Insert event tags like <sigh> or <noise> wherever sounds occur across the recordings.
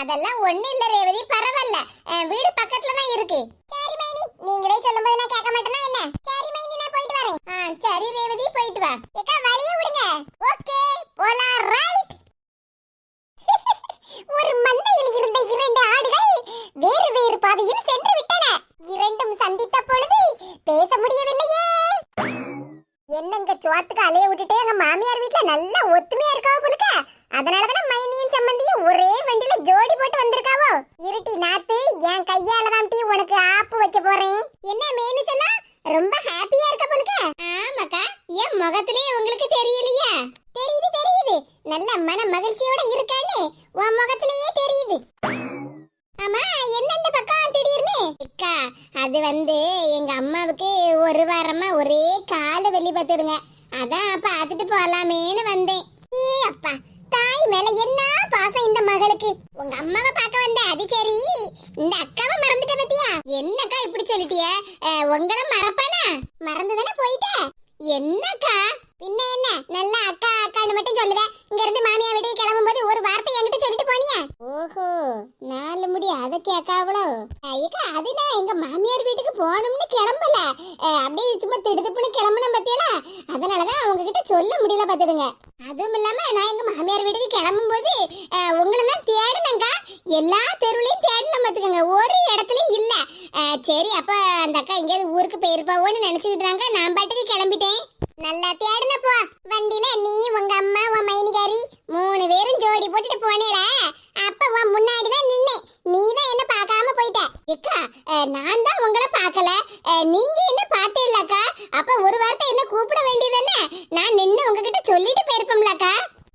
அதெல்லாம் ஒண்ணு இல்ல ரேவதி. பரவாயில்ல. வீடு பக்கத்துல தான் இருக்கு. சரி மைனி. நீங்களே சொல்லும்போது நான் கேட்க மாட்டேனா என்ன? சரி மைனி நான் போயிட்டு வரேன். ஆ சரி ரேவதி. போயிட்டு வா. ஏக்கா வழிய விடுங்க. ஓகே போலாம். ரைட் <laughs> ஒரு மந்தையில் இருந்த இரண்டு ஆடுகள் வேறு வேறு பாதையில் சென்று விட்டன. இரண்டும் சந்தித்த பொழுது பேச முடியவில்லையே. என்னங்க சோத்துக்கு அலைய விட்டுட்டு எங்க மாமியார் வீட்டுல நல்லா ஒத்துமையா இருக்கா போலுக்க? அதனாலதானே மைனியும் சம்பந்தியும் ஒரே வண்டியில ஜோடி போட்டு வந்திருக்காவோ? இருட்டி நாத்து என் கையால தான் டீ உனக்கு ஆப்பு வைக்க போறேன். என்ன மேனு சொல்ல? ரொம்ப ஹாப்பியா இருக்க போலுக்க? ஆமாக்கா என் முகத்திலே உங்களுக்கு தெரியலையா. தெரியுது தெரியுது. நல்ல மன மகிழ்ச்சியோட இருக்கான்னு உன் முகத்திலேயே தெரியுது. ஆமா என்ன இந்த பக்கம் திடீர்னு? அக்கா அது வந்து எங்க அம்மாவுக்கு ஒரு வாரமா ஒரே கால வெளி பார்த்துடுங்க. அதான் பார்த்துட்டு போலாமேன்னு வந்தேன். ஏ அப்பா தாய் மேல என்ன பாசம் இந்த மகளுக்கு? உங்க அம்மாவை பார்க்க வந்த அது சரி இந்த அக்காவை மறந்துட்ட பத்தியா? என்னக்கா இப்படி சொல்லிட்டிய? உங்களை மறப்பானா? மறந்து தானே போயிட்ட? என்னக்கா? பின்ன என்ன? நல்ல அக்கா அக்கான்னு மட்டும் சொல்லுத. இங்க இருந்து மாமியா வீட்டுக்கு கிளம்பும் போது ஒரு வார்த்தை என்கிட்ட சொல்லிட்டு போனியா? ஓஹோ நாலு முடி அதை கேட்காவளோ ஐயக்கா அது நான் எங்க மாமியார் வீட்டுக்கு போகணும்னு கிளம்பல. அப்படியே சும்மா திடுதுப்புன்னு கிளம்பணும் பத்தியல? அதனாலதான் அவங்க கிட்ட சொல்ல முடியல பாத்துடுங்க அதுவும் இல்லாம நான் எங்க மாமியார் வீட்டுக்கு கிளம்பும் போது உங்களை தான் தேடினங்க எல்லா தெருவுலேயும் தேடினோம் பார்த்துக்கோங்க ஒரு இடத்துலயும் இல்ல. சரி அப்ப அந்த அக்கா எங்கேயாவது ஊருக்கு போயிருப்பாவோன்னு நினைச்சுக்கிட்டு தாங்க நான் பாட்டுக்கு கிளம்பிட்டேன். நல்லா தேடினப்போ. வண்டியில நீ உங்க அம்மா உன் மைனிகாரி மூணு பேரும் ஜோடி போட்டுட்டு போனேல அப்ப உன் முன்னாடி தான் நின்னேன் நீ தான் என்ன பார்க்காம போயிட்ட அக்கா அஹ், நான் தான் உங்களை பார்க்கல அஹ், நீங்க என்ன பார்த்தே இல்லக்கா அப்ப ஒரு வார்த்தை என்ன கூப்பிட வேண்டியதுன்னு நான் நின்னு உங்ககிட்ட சொல்லிட்டு போயிருப்போம்லக்கா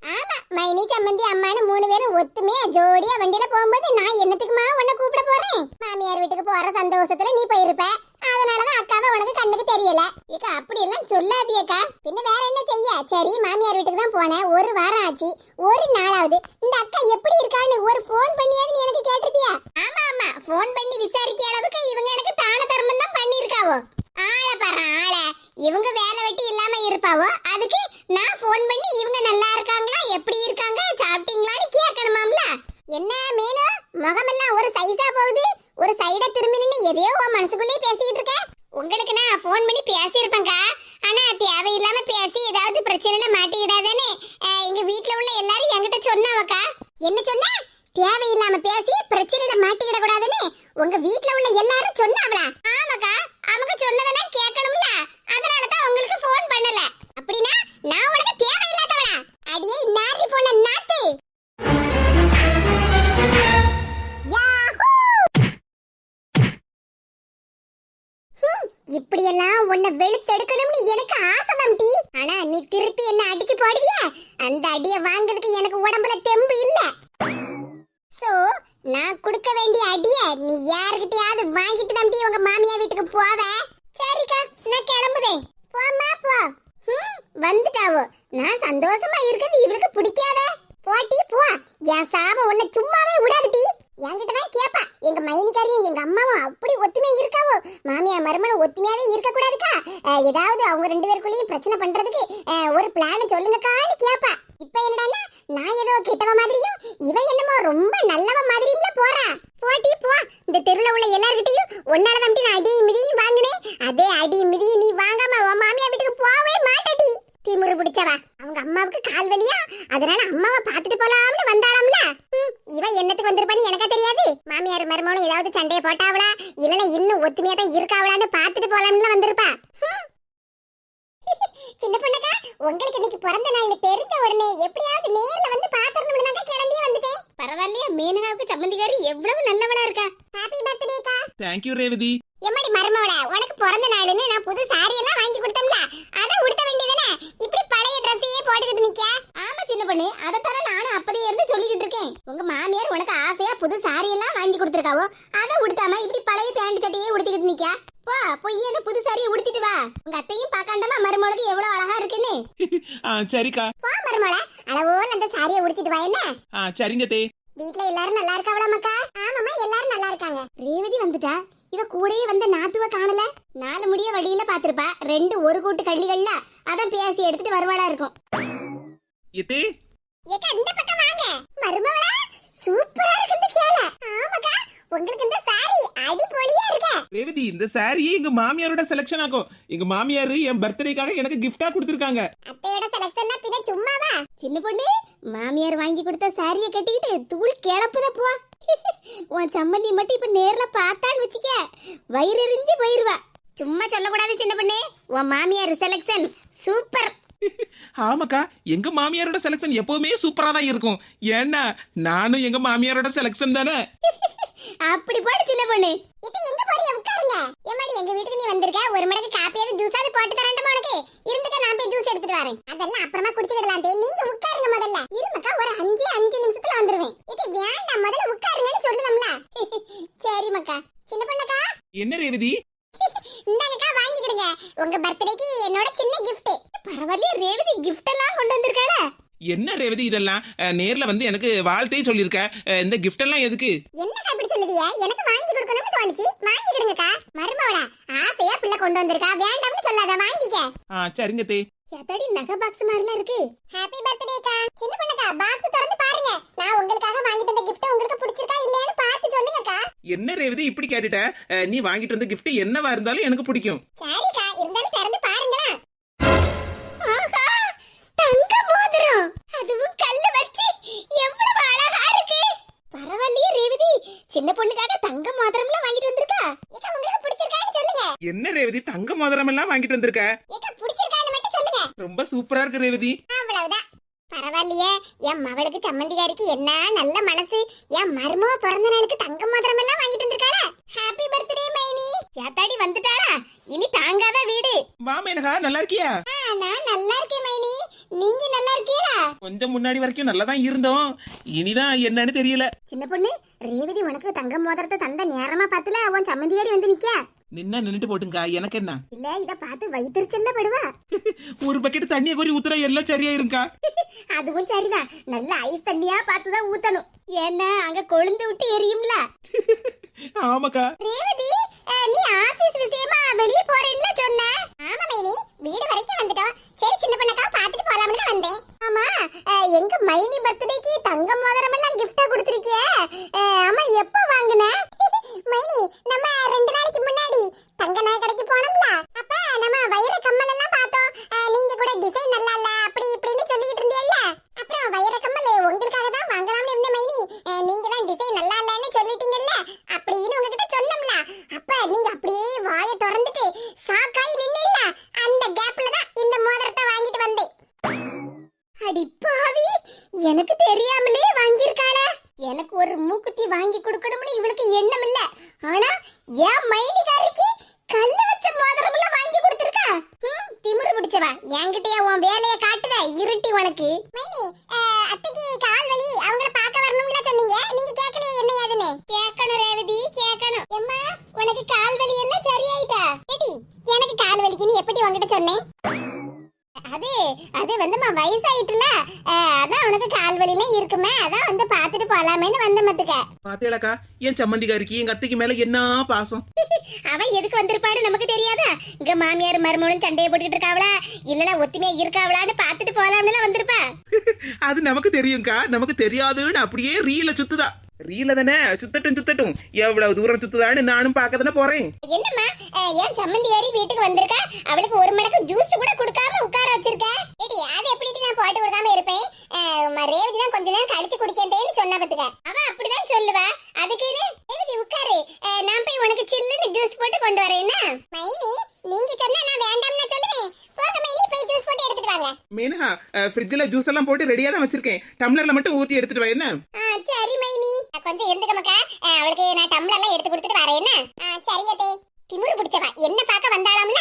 ஆமா மைனி சம்மந்தி அம்மானு மூணு பேரும் ஒத்துமையா ஜோடியா வண்டியில போகும்போது நான் என்னத்துக்குமா உன்னை கூப்பிட போறேன் மாமியார் வீட்டுக்கு போற சந்தோஷத்துல நீ போயிருப்ப. அதனாலதான் அக்காவை உனக்கு கண்ணுக்கு தெரியல. இக்கா அப்படி எல்லாம் சொல்லாதியக்கா. பின்ன வேற என்ன செய்ய? சரி மாமியார் வீட்டுக்கு தான் போனேன். ஒரு வாரம் ஆச்சு. ஒரு நாளாவது. இந்த அக்கா எப்படி இருக்கான்னு ஒரு போன் பண்ணியாவது நீ எனக்கு கேட்டிருப்பியா? ஆமா ஆமா. போன் பண்ணி விசாரிக்க அளவுக்கு இவங்க எனக்கு தான தர்மம் தான் பண்ணிருக்காவோ ஆள பாரு ஆள. இவங்க வேலை வெட்டி இல்லாம இருப்பாவோ? அதுக்கு நான் போன் பண்ணி இவங்க நல்லா இருக்காங்களா எப்படி இருக்காங்க சாப்பிட்டீங்களான்னு கேட்கணுமாம்ல. என்ன? நான் கொடுக்க வேண்டிய அடிய நீ யாருக்கிட்டயாவது வாங்கிட்டு தம்பி உங்க மாமியா வீட்டுக்கு போவ? சரிக்கா நான் கிளம்புதேன். போமா போ. ஹம், வந்துட்டாவோ. நான் சந்தோஷமா இருக்கிறது இவளுக்கு பிடிக்காத. போட்டி போ. என் சாப உன்னை சும்மாவே விடாதுட்டி என்கிட்ட தான் கேப்பா. எங்க மைனிக்காரியும் எங்க அம்மாவும் அப்படி ஒத்துமையா இருக்காவோ? மாமியா மருமகளும் ஒத்துமையாவே இருக்க கூடாதுக்கா ஏதாவது அவங்க ரெண்டு பேருக்குள்ளேயும் பிரச்சனை பண்றதுக்கு ஒரு பிளான் சொல்லுங்கக்கான்னு கேப்பா. இப்ப என்னடான்னா நான் ஏதோ கெட்டவ மாதிரியும் இவ என்னமோ ரொம்ப நல்லவ மாதிரியும்ல போறா போட்டி போ இந்த உள்ள எல்லார்கிட்டயும் ஒன்னால தம்பி நான் அடி மிதியும் வாங்கினேன். அதே அடி மிதி நீ வாங்காம உன் மாமியா வீட்டுக்கு போவே மாட்டடி. திமிரு பிடிச்சவா? அவங்க அம்மாவுக்கு கால் வலியா? அதனால அம்மாவை பாத்துட்டு போலாம்னு வந்தாளாம்ல. இவன் இவ என்னத்துக்கு வந்திருப்பான்னு எனக்கா தெரியாது. மாமியார் மருமகளும் ஏதாவது சண்டையை போட்டாவளா? இல்லனா இன்னும் ஒத்துமையா தான் இருக்காவளான்னு பாத்துட்டு போலாம்னு வந்திருப்பா. சின்ன பொண்ணுக்கா உங்களுக்கு இன்னைக்கு பிறந்த நாள் தெரிஞ்ச உடனே எப்படியாவது நேர்ல வந்து பாத்துறணும்னு தான் கிளம்பி வந்துட்டேன். பரவாயில்லையா மீனகாவுக்கு சம்மந்திகாரி எவ்வளவு நல்லவளா இருக்கா? ஹாப்பி பர்த்டேக்கா தேங்க்யூ ரேவதி. எம்மாடி மருமவள உனக்கு பிறந்த நாளுன்னு நான் புது சாரி எல்லாம் வாங்கி கொடுத்தோம்ல அத உடுத்த வேண்டியதானே இப்படி பழைய ட்ரெஸ்ஸையே போட்டுக்கிட்டு நிக்க? ஆமா பண்ணி. அதைத்தானே நானும் அப்பதே இருந்து சொல்லிக்கிட்டு இருக்கேன். உங்க மாமியார் உனக்கு ஆசையா புது சாரி எல்லாம் வாங்கி கொடுத்துருக்காவோ அதை உடுத்தாம இப்படி பழைய பேண்ட் சட்டையே உடுத்திக்கிட்டு நிக்கா? போ போய் அந்த புது சாரியை உடுத்திட்டு வா. உங்க அத்தையும் பார்க்காண்டமா மருமகளுக்கு எவ்வளவு அழகா இருக்குன்னு. <laughs> சரிக்கா. போ மருமோள அளவோல அந்த சாரியை உடுத்திட்டு வா என்ன? ஆ சரிங்க தே. வீட்ல எல்லாரும் நல்லா இருக்காவளா மக்கா? ஆமாமா எல்லாரும் நல்லா இருக்காங்க. ரேவதி வந்துட்டா? இவ கூடயே வந்த நாத்துவ காணல? நாலு முடிய வழியில பாத்திருப்பா. ரெண்டு ஒரு கூட்டு கள்ளிகள்ல. அதான் பேசி எடுத்துட்டு வருவாளா இருக்கும். ஏக்கா இந்த பக்கம் வாங்க. மருமவளா சூப்பரா இருக்கு இந்த சேலை. ஆமாக்கா. உங்களுக்கு இந்த சாரி அடிபொலியா இருக்க? ரேவதி இந்த சாரியே எங்க மாமியாரோட செலக்ஷன் ஆகும் எங்க மாமியார் என் பர்த்டேக்காக எனக்கு கிஃப்டா கொடுத்துருக்காங்க. அத்தையோட செலக்ஷன்னா பின்ன சும்மாவா? சின்ன பொண்ணு மாமியார் வாங்கி கொடுத்த சாரியை கட்டிக்கிட்டு தூள் கிளப்புத போ. உன் சம்மந்தி மட்டும் இப்ப நேர்ல பார்த்தான்னு வச்சுக்க வயிறு எரிஞ்சு போயிருவா. சும்மா சொல்லக்கூடாது சின்ன பொண்ணு. உன் மாமியார் செலக்ஷன் சூப்பர் ஆமாக்கா எங்க மாமியாரோட செலக்ஷன் எப்பவுமே சூப்பரா தான் இருக்கும். ஏன்னா நானும் எங்க மாமியாரோட செலக்ஷன் தானே? அப்படி போடு சின்ன பொண்ணு. இப்போ எங்க போறிய? உட்காருங்க. ஏமாடி எங்க வீட்டுக்கு நீ வந்திருக்க? ஒரு மடக்கு காப்பியாவது ஜூஸாவது போட்டு தரேன்டா உனக்கு? இருந்துக்க நான் போய் ஜூஸ் எடுத்துட்டு வரேன். அதெல்லாம் அப்புறமா குடிச்சிடலாம் நீங்க உட்காருங்க முதல்ல இருமக்கா ஒரு அஞ்சு அஞ்சு நிமிஷத்துல வந்துருவேன் இது வேண்டாம் முதல்ல உட்காருங்கன்னு சொல்லுதம்ல சரி மக்கா சின்ன பொண்ணக்கா என்ன ரேவதி இந்தாங்கக்கா வாங்கிக்கிடுங்க உங்க பர்த்டேக்கு என்னோட சின்ன gift பரவாயில்லையே ரேவதி கிஃப்ட் எல்லாம் கொண்டு வந்திருக்காள என்ன ரேவதி இதெல்லாம் நேர்ல வந்து எனக்கு வாழ்த்தே சொல்லியிருக்க அஹ், இந்த கிஃப்ட் எல்லாம் எதுக்கு? என்னக்கா இப்படி சொல்லுதிய? எனக்கு வாங்கி கொடுக்கணும்னு தோணுச்சு. வாங்கிக்கிடுங்கக்கா மருமவளா ஆசையா பிள்ளை கொண்டு வந்திருக்கா. வேண்டாம்னு சொல்லாத வாங்கிக்க. ஆ சரிங்க தே. எதடி நகை பாக்ஸ் மாதிரிலாம் இருக்கு? ஹாப்பி பர்த்டேக்கா சின்ன பொண்ணுக்கா பாக்ஸ் திறந்து பாருங்க. நான் உங்களுக்காக வாங்கிட்டு வந்த gift உங்களுக்கு பிடிச்சிருக்கா இல்லையான்னு பார்த்து சொல்லுங்கக்கா. என்ன ரேவதி இப்படி கேட்டுட்ட? நீ வாங்கிட்டு வந்த gift என்னவா இருந்தாலும் எனக்கு பிடிக்கும். சரிக்கா இருந்தாலும் திறந்து பாருங்களா மோதிரம் அதுவும் கல்லு வச்சு எவ்வளவு அழகா இருக்கு. பரவாயில்லையே ரேவதி. சின்ன பொண்ணுக்காக தங்க மோதிரம்லாம் வாங்கிட்டு வந்திருக்கா? ஏக்கா உங்களுக்கு பிடிச்சிருக்கான்னு சொல்லுங்க. என்ன ரேவதி தங்க மோதிரம் எல்லாம் வாங்கிட்டு வந்திருக்க? ஏக்கா பிடிச்சிருக்கான்னு மட்டும் சொல்லுங்க. ரொம்ப சூப்பரா இருக்கு ரேவதி. அவ்வளவுதான். பரவாயில்லையே என் மவளுக்கு சம்மந்திகாரிக்கு என்ன நல்ல மனசு? என் மருமவ பிறந்த நாளுக்கு தங்க மோதிரம் எல்லாம் வாங்கிட்டு வந்திருக்காளா? ஹாப்பி பர்த்டே மைனி. ஏத்தாடி வந்துட்டாளா? இனி தாங்காத வீடு. வா மேனகா நல்லா இருக்கியா? ஆ, நான் நல்லா இருக்கேன் மைனி. கொஞ்சம் முன்னாடி வரைக்கும் நல்லா தான் இருந்தோம். இனிதான் என்னன்னு தெரியல. சின்ன பொண்ணு ரேவதி உனக்கு தங்க மோதிரத்தை தந்த நேரமா பார்த்துல உன் சம்மந்தியாடி வந்து நிக்க நின்னா நின்னுட்டு போட்டுங்க எனக்கு என்ன? இல்ல இத பார்த்து வயிற்றுச்சல்ல படுவா? ஒரு பக்கெட் தண்ணியை கோரி ஊத்துற எல்லாம் சரியா இருக்கா அதுவும் சரிதான். நல்ல ஐஸ் தண்ணியா பார்த்துதான் ஊத்தணும். ஏன்னா அங்க கொழுந்து விட்டு எரியும்ல. ஆமாக்கா. ரேவதி நீ ஆபீஸ் விஷயமா வெளிய போறேன்னு சொன்ன ஆமா மைனி வீடு வரைக்கும் வந்துட்டோம் சரி சின்ன பொண்ணக்கா பாத்துட்டு போலாம்னு தான் வந்தேன் ஆமா அஹ், எங்க மைனி பர்த்டேக்கு தங்க மோதிரம் எல்லாம் கிஃப்டா கொடுத்திருக்கிய ஆமா எப்ப வாங்குன மைனி நம்ம ரெண்டு நாளைக்கு முன்னாடி தங்க நகை கடைக்கு போனோம்ல அப்ப நம்ம வைர கம்மல் எல்லாம் பார்த்தோம் அஹ், நீங்க கூட டிசைன் நல்லா இல்ல அப்படி இப்படின்னு சொல்லிட்டு இருந்தீல்ல அப்புறம் வைர கம்மல் உங்களுக்காக தான் வாங்கலாம்னு இருந்த மைனி அஹ், நீங்க தான் டிசைன் நல்லா இல்லன்னு சொல்லிட்டீங்கல்ல அப்படின்னு உங்ககிட்ட சொன்னோம்ல அப்ப நீங்க அப்படியே வாயை திறந்துட்டு சாக்காய் நின்னுல்ல அந்த கேப்ல தான் இந்த மோதிரத்தை வாங்கிட்டு வந்தேன் அடி பாவி எனக்கு தெரியாமலே வாங்கியிருக்காள எனக்கு ஒரு மூக்குத்தி வாங்கி கொடுக்கணும்னு இவளுக்கு எண்ணம் இல்ல ஆனா என் மைனிகாரிக்கு கல்ல வச்ச மோதிரம் எல்லாம் வாங்கி கொடுத்திருக்கா ஹம், திமிரு பிடிச்சவா என்கிட்டயே உன் வேலைய காட்டுற இருட்டி உனக்கு. மைனி அத்தைக்கு கால் வலி. அவங்கள பார்க்க வரணும்ல சொன்னீங்க. நீங்க கேட்கலையே என்ன ஏதுன்னு? கேட்கணும் ரேவதி கேட்கணும். எம்மா உனக்கு கால் வலி எல்லாம் சரியாயிட்டா? ஏடி எனக்கு கால் வலிக்குன்னு எப்படி உங்ககிட்ட சொன்னேன் அது அது வந்துமா வயசாயிட்டுல அஹ், அதான் உனக்கு கால் வலிலாம் இருக்குமே அதான் வந்து பார்த்துட்டு மத்துக்க பாத்தேலக்கா என் சம்மந்திக்காரிக்கு எங்க அத்தைக்கு மேல என்ன பாசம்? <laughs> அவ எதுக்கு வந்திருப்பாடு நமக்கு தெரியாதா? இங்க மாமியார் மருமகளும் சண்டையை போட்டுக்கிட்டு இருக்காவளா? இல்லனா ஒத்துமையா இருக்காவளான்னு பார்த்துட்டு போலாம்னு வந்திருப்பா. <laughs> அது நமக்கு தெரியும்க்கா. நமக்கு தெரியாதுன்னு அப்படியே ரீல சுத்துதா. ரீல தானே? சுத்தட்டும் சுத்தட்டும். எவ்வளவு தூரம் சுத்துதான்னு நானும் பார்க்க தானே போறேன். என்னம்மா? ஏன் சம்மந்தியாரி வீட்டுக்கு வந்திருக்கா? அவளுக்கு ஒரு மடக்கு ஜூஸ் கூட கொடுக்காம உட்கார வச்சிருக்க? ஏடி அது எப்படி நான் போட்டு கொடுக்காம இருப்பேன்? ரேவதி தான் கொஞ்ச நேரம் கழிச்சு குடிக்கந்தேன்னு சொன்ன பத்துக்க அவ அப்படிதான் சொல்லுவா அதுக்குன்னு ரேவதி உட்காரு அஹ், நான் போய் உனக்கு சில்லுன்னு ஜூஸ் போட்டு கொண்டு வரேன்னா மைனி நீங்க சொன்னா நான் வேண்டாம்னு சொல்லுவேன் போங்க மைனி போய் ஜூஸ் போட்டு எடுத்துட்டு வாங்க மேனகா ஃப்ரிட்ஜில் ஜூஸ் எல்லாம் போட்டு ரெடியா தான் வச்சிருக்கேன். டம்ளர்ல மட்டும் ஊத்தி எடுத்துட்டு வா என்ன? ஆ, சரி மைனி. கொஞ்சம் இருந்துக்க மக்கா அவளுக்கு நான் டம்ளர் எல்லாம் எடுத்து கொடுத்துட்டு வரேன் என்ன? சரிங்க தே. திமுரு பிடிச்சவா? என்ன பார்க்க வந்தாலாம்ல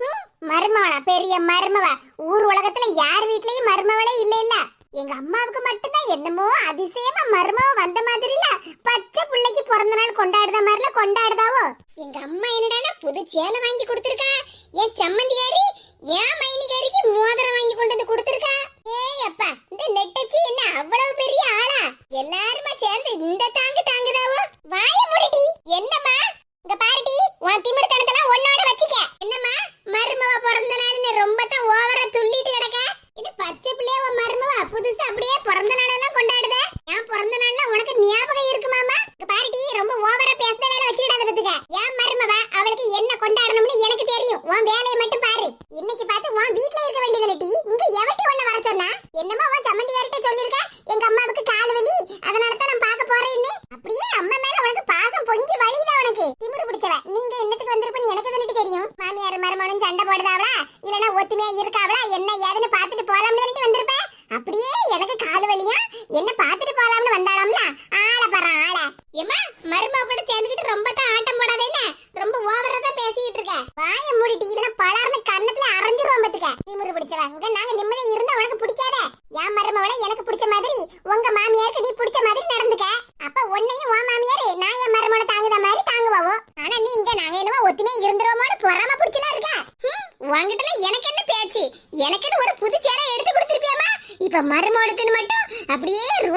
ஹம், மருமவளா பெரிய மருமவ. ஊர் உலகத்துல யார் வீட்லயும் மருமவளே இல்ல இல்ல எங்க அம்மாவுக்கு மட்டும்தான் என்னமோ அதிசயமா மருமவ வந்த மாதிரி இல்ல பச்சை பிள்ளைக்கு பிறந்த நாள் கொண்டாடுத மாதிரில கொண்டாடுதாவோ. எங்க அம்மா என்னடானா புது சேலை வாங்கி கொடுத்துருக்கா. என் சம்மந்திகாரி என் மைனிகாரிக்கு மோதிரம் வாங்கி கொண்டு வந்து கொடுத்துருக்கா? ஏய் அப்பா இந்த நெட்டச்சி என்ன அவ்வளவு பெரிய ஆளா? எல்லாருமா சேர்ந்து இந்த தாங்கு தாங்குதாவோ வாய மூடிடி என்னம்மா இங்க பாருடி உன் திமிர்த்தனத்தெல்லாம் உன்னோட வச்சுக்க என்னம்மா மருமவ பிறந்த நாள்னு ரொம்ப தான் ஓவரா துள்ளிட்டு கிடக்க இது பச்சை பிள்ளைய உன் மருமவ புதுசா அப்படியே பிறந்த நாளெல்லாம் கொண்டாடுத என் பிறந்த நாள்ல உனக்கு ஞாபகம் இருக்குமாமா இங்க பாருடி ரொம்ப ஓவரா பேசுற வேலை வச்சுக்கிடாத பத்துக்க என் மருமவ அவளுக்கு என்ன கொண்டாடணும்னு எனக்கு தெரியும் உன் வேலையை மட்டும் பாரு இன்னைக்கு பார்த்து உன் வீட்ல இருக்க வேண்டியது டி இங்க எவட்டி ஒண்ணு வர சொன்னா என்னமோ உன் சம்மந்தியார்கிட்ட சொல்லிருக்க எங்க அம்மாவுக்கு கால் வலி அதனால தான் நான் பார்க்க போறேன்னு அப்படியே அம்மா மேல உனக்கு பாசம் பொங்கி வழியுதா உனக்கு திமிரு பிடிச்சவ நீங்க என்னத்துக்கு வந்திருப்பேன்னு எனக்கு தானே தெரியும் மாமியார் மருமகனும் சண்டை போடுதாவளா இல்லனா ஒத்துமையா இருக்காவளா என்ன ஏதுன்னு பார்த்துட்டு போலாம்னு தானே வந்திருப்ப அப்படியே எனக்கு கால் வலியா என்ன பார்த்துட்டு போலாம்னு வந்தாலாம்ல ஆள பாரு ஆள ஏமா மருமக கூட சேர்ந்துக்கிட்டு ரொம்ப தான் ஆட்டம் போடாதே என்ன ரொம்ப ஓவரா தான் பேசிட்டு இருக்க வாய மூடிட்டு இதெல்லாம் பலார்னு கண்ணத்துல அரைஞ்சிருவோம் பாத்துக்க திமிரு பிடிச்சவ இங்க நாங்க நிம்மதியா இருந்தா உனக்கு பிடிக்காத என் மருமவளை எனக்கு பிடிச்ச மாதிரி உங்க மாமியாருக்கு நீ பிடிச்ச மாதிரி நடந்துக்க அப்ப உன்னையும் உன் மாமியாரு நான் என் மருமகளை தாங்குத மாதிரி தாங்குவாவோ ஆனா நீ இங்க நாங்க என்னமோ ஒத்துமே இருந்துருவோமோன்னு பொறாம பிடிச்சலாம் இருக்க ஹம், உன்கிட்டலாம் எனக்கு என்ன பேச்சு எனக்குன்னு ஒரு புது சேலை எடுத்து கொடுத்துருப்பியாமா இப்ப மருமகளுக்குன்னு மட்டும்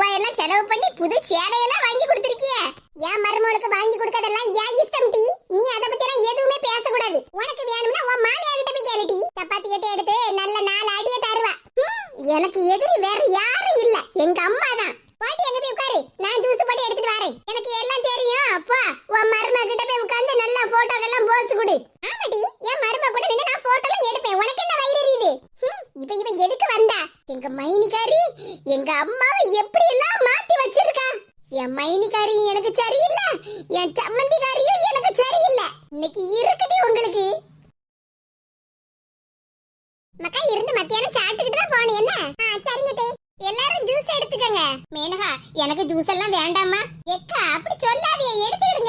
அப்படியே ரூபாயெல்லாம் செலவு பண்ணி புது சேலையெல்லாம் வாங்கி கொடுத்துருக்கிய. என் மருமகளுக்கு வாங்கி கொடுக்கறதெல்லாம் ஏன் இஷ்டம் டி. நீ அதை பத்தி எல்லாம் எதுவுமே பேசக்கூடாது உனக்கு வேணும்னா உன் மாமியார் கிட்ட போய் கேளுடி சப்பாத்தி கட்டி எடுத்து நல்ல நாலு அடிய தருவா ஹம், எனக்கு எதிரி வேற யாரும் இல்ல எங்க அம்மா தான் பாட்டி எங்க போய் உட்காரு நான் ஜூஸ் போட்டு எடுத்துட்டு வரேன் எனக்கு எல்லாம் தெரியும் அப்பா உன் மருமக கிட்ட போய் உட்கார்ந்து நல்லா போட்டோக்கெல்லாம் போஸ் கொடு ஆமாடி என் மருமக கூட நின்னு நான் போட்டோலாம் எடுப்பேன் உனக்கு என்ன வயிறு எரியுது ஹம், இப்ப இவ எதுக்கு வந்தா எங்க மைனிகாரி எங்க அம்மாவை எப்படி எல்லாம் மாத்தி வச்சிருக்கா? என் மைனிகாரி எனக்கு சரியில்லை என் சம்மந்திகாரியும் எனக்கு சரியில்லை. இன்னைக்கு இருக்குடி உங்களுக்கு. மக்கா இருந்து மத்தியானம் சாப்பிட்டுக்கிட்டு தான் போனேன். என்ன? ஆ சரிங்க தே. எல்லாரும் ஜூஸ் எடுத்துக்கங்க. மேனகா எனக்கு ஜூஸ் எல்லாம் வேண்டாமா எக்கா அப்படி சொல்லாதே. எடுத்துடுங்க